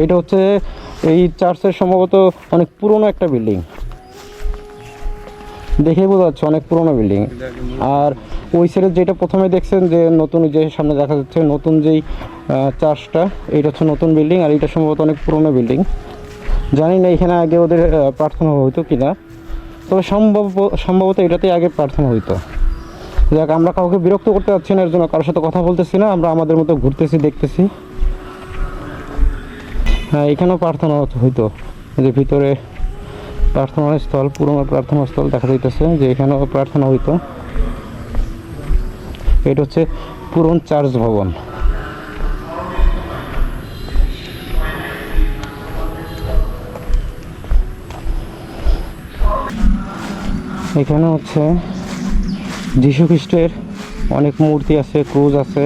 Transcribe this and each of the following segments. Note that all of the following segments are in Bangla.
এইটা হচ্ছে এই চার্চের সম্ভবত অনেক পুরনো একটা বিল্ডিং। দেখেই বোঝা যাচ্ছে অনেক পুরনো বিল্ডিং। আর ওই সাইডে যেটা প্রথমে দেখছেন যে নতুন যে সামনে দেখা যাচ্ছে নতুন যেই চার্চটা, এইটা হচ্ছে নতুন বিল্ডিং আর এটা সম্ভবত অনেক পুরনো বিল্ডিং। জানি না এখানে আগে ওদের প্রার্থনা হইতো কি না তবে সম্ভব, সম্ভবত এটাতেই আগে প্রার্থনা হইতো। যাক, আমরা কাউকে বিরক্ত করতে পারছি না, এর জন্য কারোর সাথে কথা বলতেছি না, আমরা আমাদের মতো ঘুরতেছি, দেখতেছি। এখানেও প্রার্থনা হইতো। যে ভিতরে প্রার্থনা স্থল পুরনো প্রার্থনা স্থল দেখা যাইতেছে যে এখানেও প্রার্থনা হইতো। এটা হচ্ছে পুরন চার্চ ভবন। এখানে হচ্ছে যীশু খ্রিস্টের অনেক মূর্তি আছে, ক্রুজ আছে,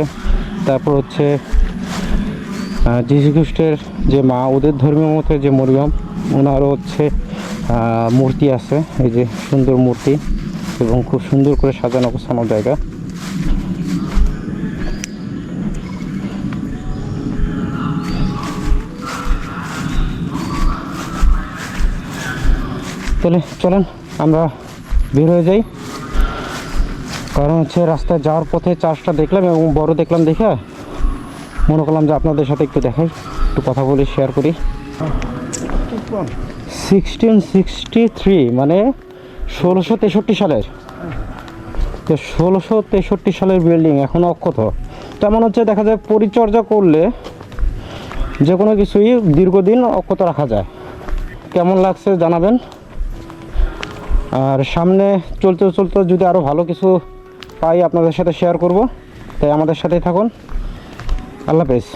তারপর হচ্ছে যীশু খ্রিস্টের যে মা, ওদের ধর্মীয় মতে যে মরিয়ম, ওনারও হচ্ছে মূর্তি আছে, এই যে সুন্দর মূর্তি এবং খুব সুন্দর করে সাজানো গোছানো জায়গা। তাহলে চলেন, আমরা বের হয়ে যাই। কারণ হচ্ছে রাস্তায় যাওয়ার পথে চার্জটা দেখলাম এবং বড় দেখলাম দেখে মনে করলাম যে আপনাদের সাথে একটু দেখাই একটু কথা বলি শেয়ার করি। সিক্সটিন সিক্সটি থ্রি মানে ষোলোশো তেষট্টি সালের। তো ষোলোশো তেষট্টি সালের বিল্ডিং এখনও অক্ষত। তেমন হচ্ছে, দেখা যায় পরিচর্যা করলে যে কোনো কিছুই দীর্ঘদিন অক্ষত রাখা যায়। কেমন লাগছে জানাবেন? আর সামনে চলতে চলতে যদি আরও ভালো কিছু পাই আপনাদের সাথে শেয়ার করব, তাই আমাদের সাথেই থাকুন। আল্লাহ হাফেজ।